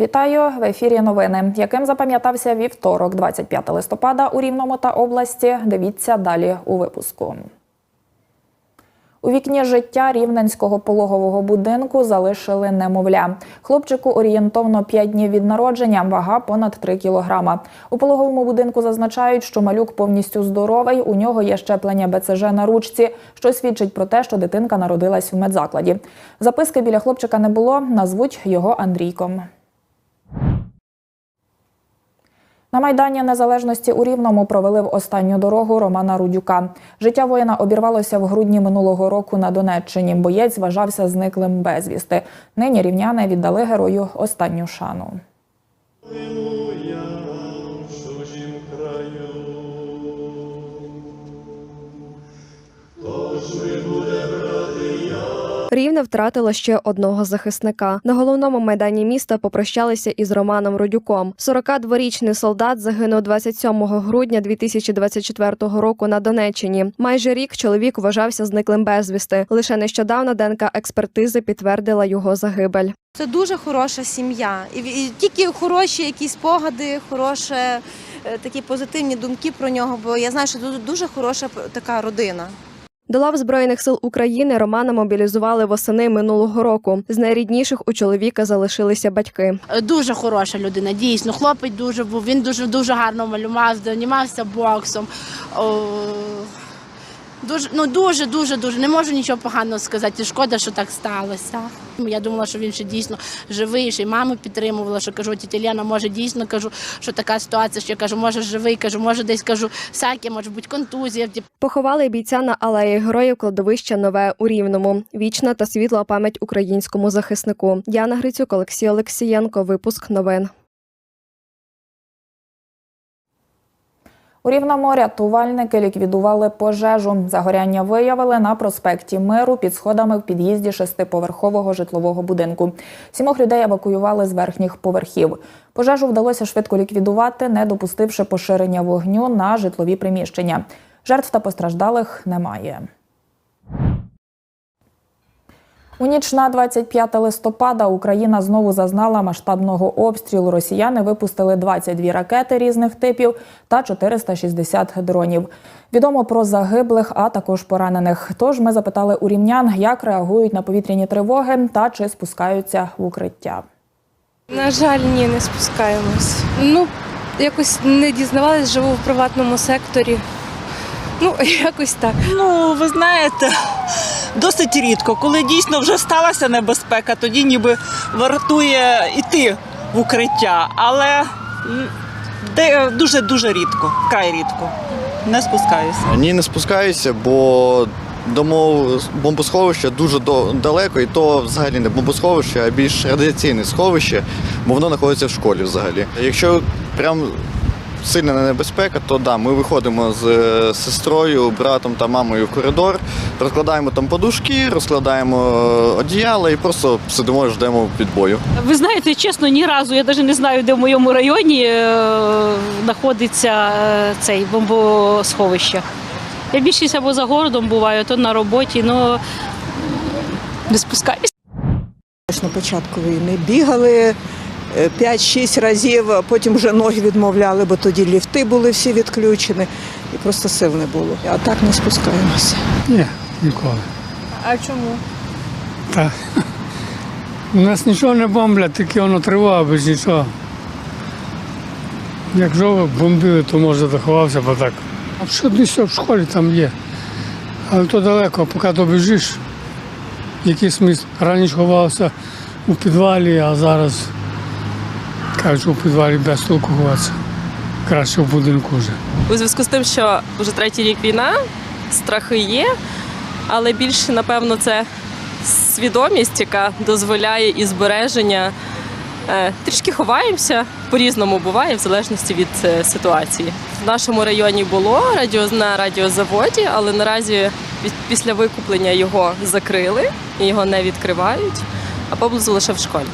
Вітаю в ефірі. Новини, яким запам'ятався вівторок, 25 листопада у Рівному та області. Дивіться далі у випуску. У вікні життя рівненського пологового будинку залишили немовля. Хлопчику орієнтовно 5 днів від народження, вага понад 3 кілограма. У пологовому будинку зазначають, що малюк повністю здоровий. У нього є щеплення БЦЖ на ручці, що свідчить про те, що дитинка народилась в медзакладі. Записки біля хлопчика не було. Назвуть його Андрійком. На Майдані Незалежності у Рівному провели в останню дорогу Романа Рудюка. Життя воїна обірвалося в грудні минулого року на Донеччині. Боєць вважався зниклим безвісти. Нині рівняни віддали герою останню шану. Рівне втратило ще одного захисника. На головному майдані міста попрощалися із Романом Родюком. 42-річний солдат загинув 27 грудня 2024 року на Донеччині. Майже рік чоловік вважався зниклим безвісти. Лише нещодавно ДНК експертизи підтвердила його загибель. Це дуже хороша сім'я. І, тільки хороші якісь спогади, хороше, е, такі позитивні думки про нього, бо я знаю, що дуже хороша така родина. До лав збройних сил України Романа мобілізували восени минулого року. З найрідніших у чоловіка залишилися батьки. Дуже хороша людина, дійсно. Хлопець дуже був. Він дуже дуже гарно малював, займався боксом. Дуже, ну дуже, дуже, дуже. Не можу нічого поганого сказати. Шкода, що так сталося. Я думала, що він ще дійсно живий, ще й маму підтримувала, що кажу, тітя може дійсно кажу, що така ситуація, що я кажу, може живий, кажу, може десь кажу, всяке, може бути контузія. Поховали бійця на алеї героїв кладовища Нове у Рівному. Вічна та світла пам'ять українському захиснику. Яна Грицюк, Олексій Олексієнко. Випуск новин. У Рівному рятувальники ліквідували пожежу. Загоряння виявили на проспекті Миру під сходами в під'їзді шестиповерхового житлового будинку. Сімох людей евакуювали з верхніх поверхів. Пожежу вдалося швидко ліквідувати, не допустивши поширення вогню на житлові приміщення. Жертв та постраждалих немає. У ніч на 25 листопада Україна знову зазнала масштабного обстрілу. Росіяни випустили 22 ракети різних типів та 460 дронів. Відомо про загиблих, а також поранених. Тож ми запитали у рівнян, як реагують на повітряні тривоги та чи спускаються в укриття. На жаль, ні, не спускаємось. Ну, якось не дізнавалась, живу в приватному секторі. Ну, якось так. Ну, ви знаєте, досить рідко. Коли дійсно вже сталася небезпека, тоді ніби вартує йти в укриття. Але дуже дуже рідко, край рідко. Не спускаюся. Ні, не спускаюся, бо домов бомбосховище дуже далеко, і то взагалі не бомбосховище, а більш радіаційне сховище, бо воно знаходиться в школі взагалі. Якщо прям сильна небезпека, то да, ми виходимо з е, сестрою, братом та мамою в коридор, розкладаємо там подушки, розкладаємо е, одіяла і просто сидимо і ждемо підбою. Ви знаєте, чесно, ні разу я навіть не знаю, де в моєму районі е, знаходиться е, цей бомбосховище. Я більшість або за городом буваю, то на роботі, але не спускаюся. На початку війни бігали 5-6 разів, потім вже ноги відмовляли, бо тоді ліфти були всі відключені і просто сил не було. А так не спускаємося. Ні, ніколи. А чому? Та. У нас нічого не бомблять, тільки воно тривога без нічого. Якщо бомбили, то може заховався, бо так. А що десь в школі там є. Але то далеко, поки добіжиш. Якийсь міст раніше ховався у підвалі, а зараз кажуть, у підвалі без толку ховатися. Краще в будинку вже. У зв'язку з тим, що вже третій рік війна, страхи є, але більше, напевно, це свідомість, яка дозволяє і збереження. Е, Трішки ховаємося, по-різному буває, в залежності від е, ситуації. В нашому районі було радіо на радіозаводі, але наразі після викуплення його закрили і його не відкривають, а поблизу лише в школі.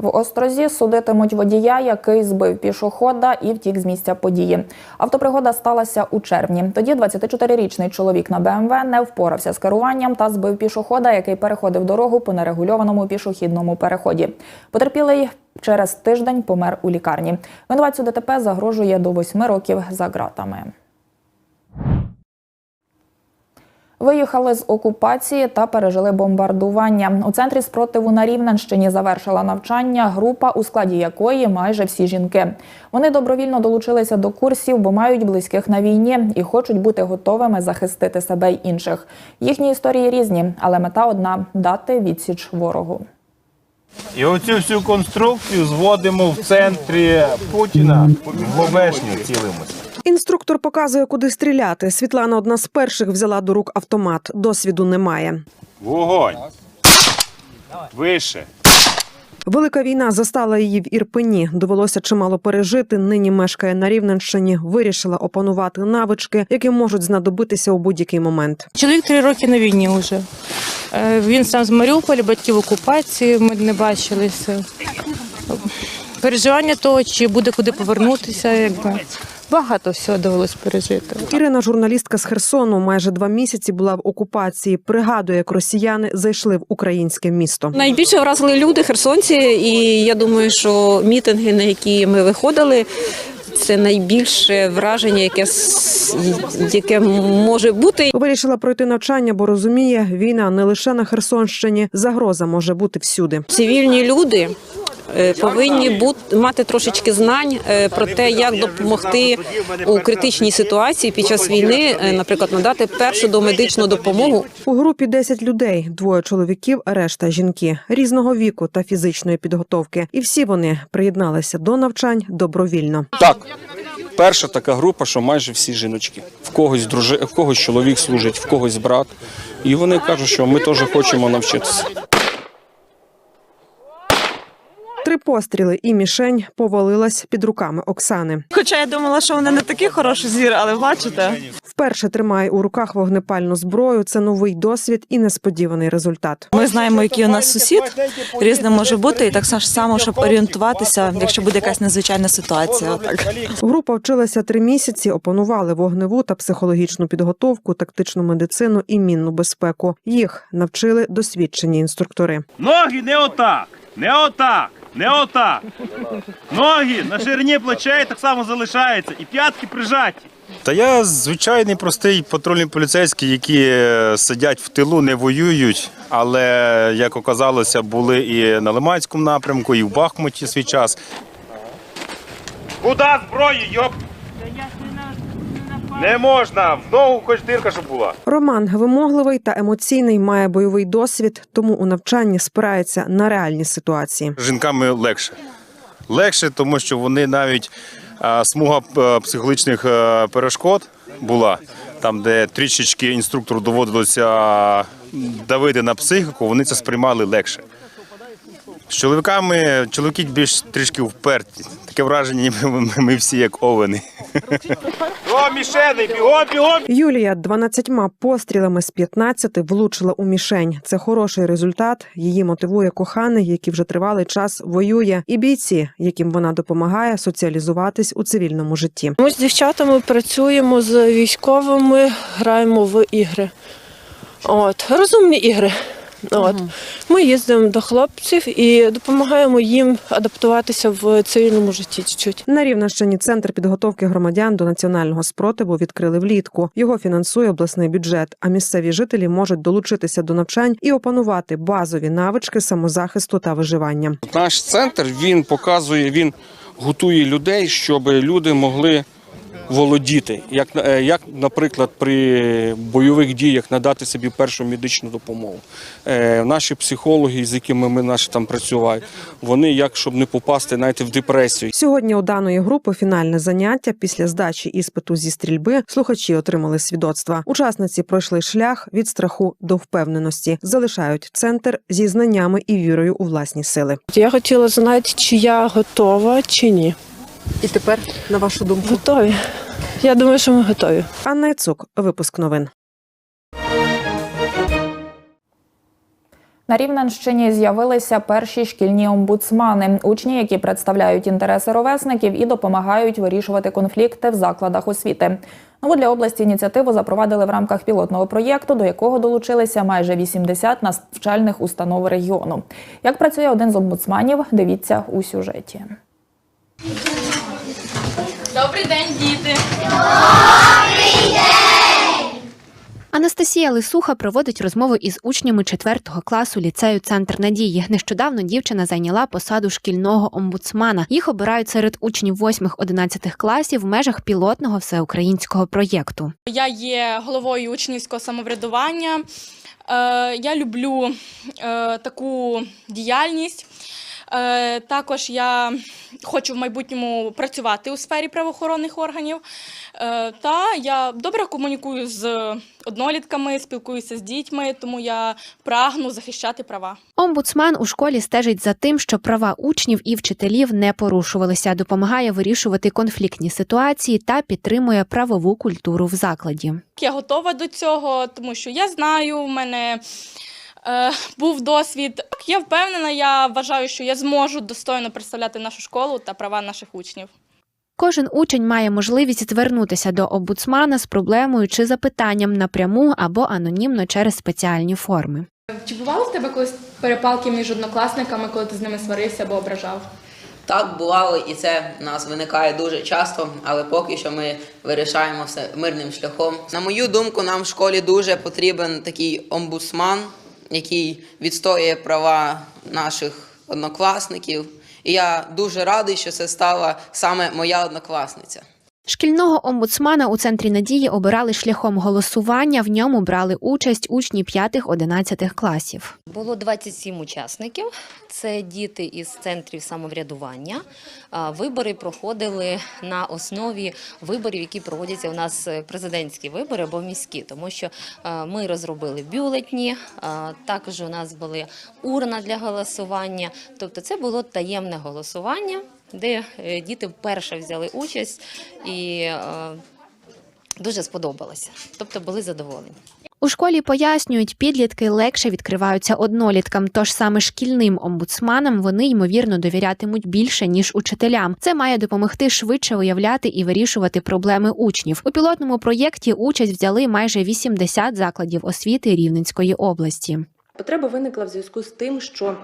В Острозі судитимуть водія, який збив пішохода і втік з місця події. Автопригода сталася у червні. Тоді 24-річний чоловік на БМВ не впорався з керуванням та збив пішохода, який переходив дорогу по нерегульованому пішохідному переході. Потерпілий через тиждень помер у лікарні. Винуватцю ДТП загрожує до восьми років за ґратами. Виїхали з окупації та пережили бомбардування. У центрі спротиву на Рівненщині завершила навчання група, у складі якої майже всі жінки. Вони добровільно долучилися до курсів, бо мають близьких на війні і хочуть бути готовими захистити себе й інших. Їхні історії різні, але мета одна дати відсіч ворогу. І оцю всю конструкцію зводимо в центрі Путіна в обешню цілимося. Інструктор показує, куди стріляти. Світлана одна з перших взяла до рук автомат. Досвіду немає. Вогонь. Вище. Велика війна застала її в Ірпені. Довелося чимало пережити. Нині мешкає на Рівненщині. Вирішила опанувати навички, які можуть знадобитися у будь-який момент. Чоловік три роки на війні вже. Е, Він сам з Маріуполя, батьки в окупації, ми не бачилися. Переживання того, чи буде куди повернутися, якби багато всього довелось пережити. Ірина, журналістка з Херсону, майже два місяці була в окупації. Пригадує, як росіяни зайшли в українське місто. Найбільше вразили люди, херсонці, і я думаю, що мітинги, на які ми виходили, це найбільше враження, яке, яке може бути. Вирішила пройти навчання, бо розуміє, війна не лише на Херсонщині, загроза може бути всюди. Цивільні люди повинні бути мати трошечки знань е, про те, як допомогти у критичній ситуації під час війни, е, наприклад, надати першу домедичну допомогу. У групі 10 людей: двоє чоловіків, решта жінки різного віку та фізичної підготовки. І всі вони приєдналися до навчань добровільно. Так, перша така група, що майже всі жіночки. В когось дружи, в когось чоловік служить, в когось брат. І вони кажуть, що ми теж хочемо навчитися. Три постріли і мішень повалилась під руками Оксани. Хоча я думала, що вони не такий хороший зір, але бачите. Вперше тримає у руках вогнепальну зброю. Це новий досвід і несподіваний результат. Ми знаємо, який у нас сусід різне може бути, і так само, щоб орієнтуватися, якщо буде якась незвичайна ситуація. Отак. Група вчилася три місяці, опанували вогневу та психологічну підготовку, тактичну медицину і мінну безпеку. Їх навчили досвідчені інструктори. Ноги не отак, не отак, не ота. Ноги на ширині плечей так само залишаються і п'ятки прижаті. Та я звичайний простий патрульний поліцейський, які е, сидять в тилу, не воюють, але як оказалося, були і на Лиманському напрямку, і в Бахмуті свій час. Куди зброю, йоп? Не можна, в ногу хоч дирка, щоб була. Роман вимогливий та емоційний, має бойовий досвід, тому у навчанні спирається на реальні ситуації. Жінками легше. Легше, тому що вони навіть а, смуга е, психологічних е, перешкод була, там, де трішечки інструктору доводилося давити на психіку, вони це сприймали легше. З чоловіками чоловіки більш трішки вперті. Таке враження, ніби ми, ми всі як овени. О, мішени, бігом, бігом! Юлія 12 пострілами з 15 влучила у мішень. Це хороший результат. Її мотивує коханий, який вже тривалий час воює, і бійці, яким вона допомагає соціалізуватись у цивільному житті. Ми з дівчатами працюємо з військовими, граємо в ігри. От, розумні ігри. От. Ми їздимо до хлопців і допомагаємо їм адаптуватися в цивільному житті чуть-чуть. На Рівненщині центр підготовки громадян до національного спротиву відкрили влітку. Його фінансує обласний бюджет. А місцеві жителі можуть долучитися до навчань і опанувати базові навички самозахисту та виживання. Наш центр він показує, він готує людей, щоб люди могли володіти. Як, е, як наприклад, при бойових діях надати собі першу медичну допомогу. Е, Наші психологи, з якими ми наші там працюють, вони як щоб не попасти навіть в депресію. Сьогодні у даної групи фінальне заняття після здачі іспиту зі стрільби слухачі отримали свідоцтва. Учасниці пройшли шлях від страху до впевненості, залишають центр зі знаннями і вірою у власні сили. Я хотіла знати, чи я готова, чи ні. І тепер, на вашу думку, Готові. Я думаю, що ми готові. Анна Яцук, випуск новин. На Рівненщині з'явилися перші шкільні омбудсмани, учні, які представляють інтереси ровесників і допомагають вирішувати конфлікти в закладах освіти. Нову для області ініціативу запровадили в рамках пілотного проєкту, до якого долучилися майже 80 навчальних установ регіону. Як працює один з омбудсманів, дивіться у сюжеті. Добрий день, діти! Анастасія Лисуха проводить розмову із учнями 4 класу ліцею Центр надії. Нещодавно дівчина зайняла посаду шкільного омбудсмана. Їх обирають серед учнів 8-11 класів в межах пілотного всеукраїнського проєкту. Я є головою учнівського самоврядування. Е, Я люблю е, таку діяльність. Е, Також я хочу в майбутньому працювати у сфері правоохоронних органів. Е, Та я добре комунікую з однолітками, спілкуюся з дітьми, тому я прагну захищати права. Омбудсман у школі стежить за тим, що права учнів і вчителів не порушувалися, допомагає вирішувати конфліктні ситуації та підтримує правову культуру в закладі. Я готова до цього, тому що я знаю, в мене був досвід. Так, Я впевнена, я вважаю, що я зможу достойно представляти нашу школу та права наших учнів. Кожен учень має можливість звернутися до омбудсмана з проблемою чи запитанням напряму або анонімно через спеціальні форми. Чи бувало в тебе колись перепалки між однокласниками, коли ти з ними сварився або ображав? Так бувало, і це в нас виникає дуже часто, але поки що ми вирішаємо все мирним шляхом. На мою думку, нам в школі дуже потрібен такий омбудсман, який відстоює права наших однокласників. І я дуже радий, що це стала саме моя однокласниця. Шкільного омбудсмана у центрі надії обирали шляхом голосування. В ньому брали участь учні 5-11 класів. Було 27 учасників. Це діти із центрів самоврядування. Вибори проходили на основі виборів, які проводяться у нас е, президентські вибори або міські, тому що е, ми розробили бюлетні. Також у нас були урна для голосування. Тобто, це було таємне голосування, де е, діти вперше взяли участь і е, дуже сподобалося. Тобто були задоволені. У школі пояснюють, підлітки легше відкриваються одноліткам, тож саме шкільним омбудсманам вони ймовірно довірятимуть більше ніж учителям. Це має допомогти швидше уявляти і вирішувати проблеми учнів. У пілотному проєкті участь взяли майже 80 закладів освіти Рівненської області. Потреба виникла в зв'язку з тим, що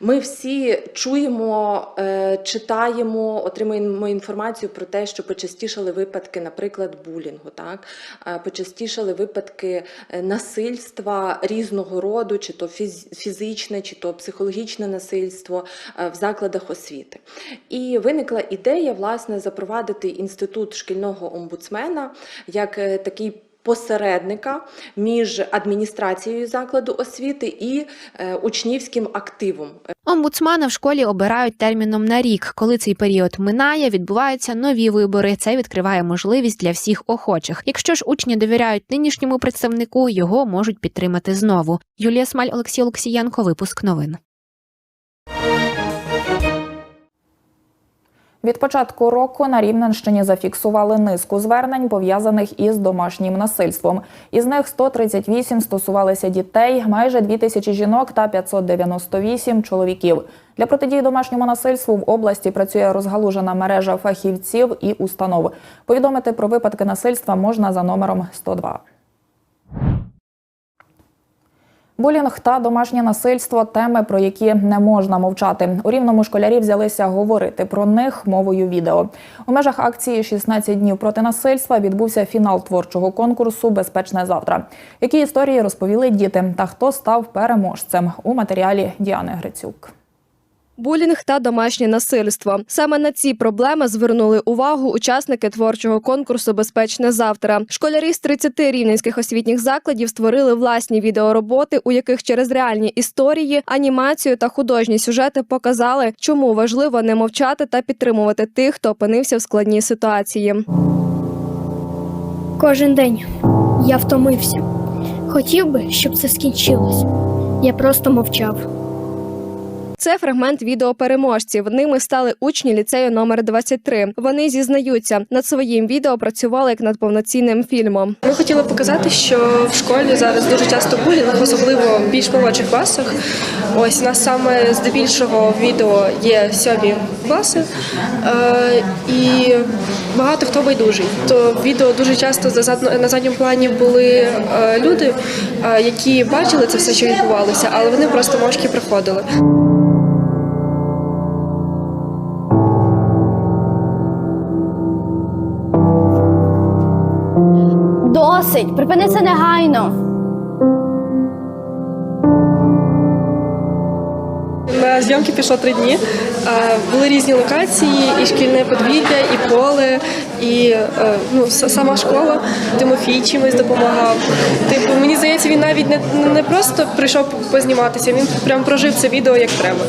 ми всі чуємо, е, читаємо, отримуємо інформацію про те, що почастішали випадки, наприклад, булінгу, так? Е, почастішали випадки е, насильства різного роду, чи то фізичне, чи то психологічне насильство е, в закладах освіти. І виникла ідея власне запровадити інститут шкільного омбудсмена як е, такий посередника між адміністрацією закладу освіти і е, учнівським активом. Омбудсмана в школі обирають терміном на рік. Коли цей період минає, відбуваються нові вибори. Це відкриває можливість для всіх охочих. Якщо ж учні довіряють нинішньому представнику, його можуть підтримати знову. Юлія Смаль, Олексій Олексієнко, випуск новин. Від початку року на Рівненщині зафіксували низку звернень, пов'язаних із домашнім насильством. Із них 138 стосувалися дітей, майже 2000 жінок та 598 чоловіків. Для протидії домашньому насильству в області працює розгалужена мережа фахівців і установ. Повідомити про випадки насильства можна за номером 102. Булінг та домашнє насильство теми, про які не можна мовчати. У рівному школярі взялися говорити про них мовою відео. У межах акції «16 днів проти насильства відбувся фінал творчого конкурсу Безпечне завтра. Які історії розповіли діти та хто став переможцем у матеріалі Діани Грицюк. Булінг та домашнє насильство. Саме на ці проблеми звернули увагу учасники творчого конкурсу Безпечне завтра. Школярі з 30 рівненських освітніх закладів створили власні відеороботи, у яких через реальні історії, анімацію та художні сюжети показали, чому важливо не мовчати та підтримувати тих, хто опинився в складній ситуації. Кожен день я втомився. Хотів би, щоб це скінчилось. Я просто мовчав. Це фрагмент відео переможців. Ними стали учні ліцею номер 23. Вони зізнаються, над своїм відео працювали як над повноцінним фільмом. Ми хотіли показати, що в школі зараз дуже часто булінг, особливо в більш молодших класах. Ось у нас саме здебільшого відео є сьомі класи, е, і багато хто байдужий. То відео дуже часто на задньому плані були е, люди, е, які бачили це все, що відбувалося, але вони просто мовчки приходили. Досить! Припини це негайно! На зйомки пішло три дні. Е, Були різні локації, і шкільне подвір'я, і поле, і е, ну, сама школа. Тимофій чимось допомагав. Типу, мені здається, він навіть не, не просто прийшов позніматися, він прям прожив це відео як треба.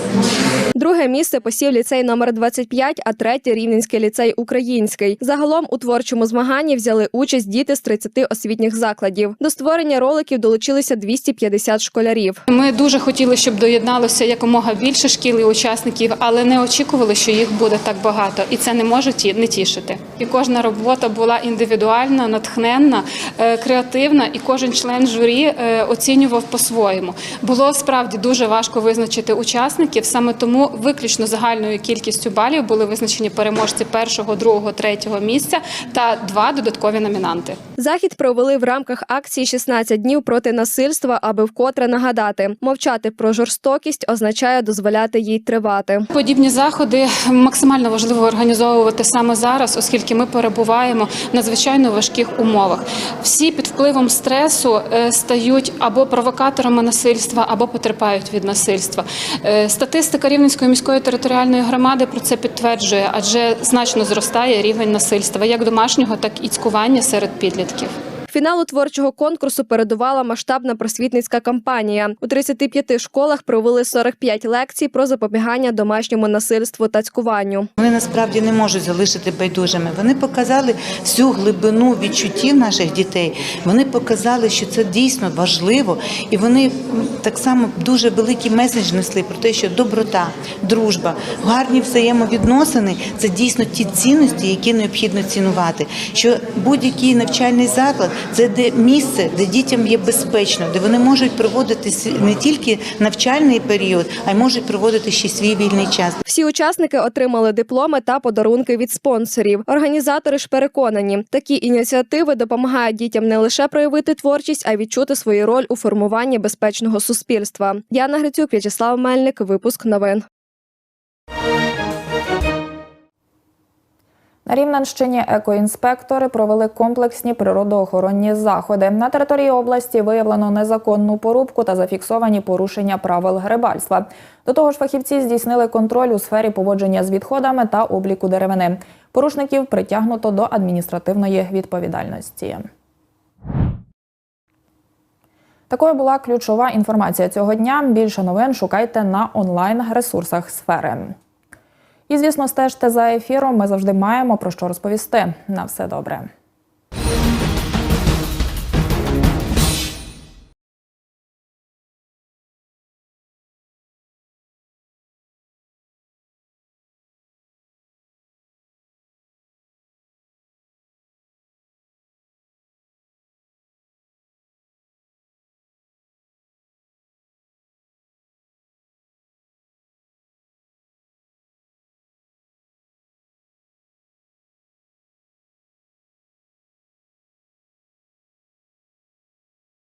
Друге місце посів ліцей номер 25, а третє Рівненський ліцей Український. Загалом у творчому змаганні взяли участь діти з 30 освітніх закладів. До створення роликів долучилися 250 школярів. Ми дуже хотіли, щоб доєдналося якомога більше шкіл і учасників, але не очікували, що їх буде так багато, і це не може не тішити. І кожна робота була індивідуальна, натхненна, е, креативна, і кожен член журі е, оцінював по-своєму. Було справді дуже важко визначити учасників. Саме тому виключно загальною кількістю балів були визначені переможці першого, другого, третього місця та два додаткові номінанти. Захід провели в рамках акції «16 днів проти насильства, аби вкотре нагадати, мовчати про жорстокість означає дозволяти їй тривати. Подібні заходи максимально важливо організовувати саме зараз, оскільки ми перебуваємо в надзвичайно важких умовах. Всі під впливом стресу е, стають або провокаторами насильства, або потерпають від насильства. Е, Статистика Рівненської міської територіальної громади про це підтверджує, адже значно зростає рівень насильства, як домашнього, так і цькування серед підлітків. Фіналу творчого конкурсу передувала масштабна просвітницька кампанія. У 35 школах провели 45 лекцій про запобігання домашньому насильству та цькуванню. Вони насправді не можуть залишити байдужими. Вони показали всю глибину відчуттів наших дітей. Вони показали, що це дійсно важливо, і вони так само дуже великий меседж несли про те, що доброта, дружба, гарні взаємовідносини це дійсно ті цінності, які необхідно цінувати. Що будь-який навчальний заклад це де місце, де дітям є безпечно, де вони можуть проводити не тільки навчальний період, а й можуть проводити ще свій вільний час. Всі учасники отримали дипломи та подарунки від спонсорів. Організатори ж переконані, такі ініціативи допомагають дітям не лише проявити творчість, а й відчути свою роль у формуванні безпечного суспільства. Яна Грицюк, В'ячеслав Мельник, випуск новин. На Рівненщині екоінспектори провели комплексні природоохоронні заходи. На території області виявлено незаконну порубку та зафіксовані порушення правил грибальства. До того ж, фахівці здійснили контроль у сфері поводження з відходами та обліку деревини. Порушників притягнуто до адміністративної відповідальності. Такою була ключова інформація цього дня. Більше новин шукайте на онлайн-ресурсах сфери. І, звісно, стежте за ефіром. Ми завжди маємо про що розповісти. На все добре.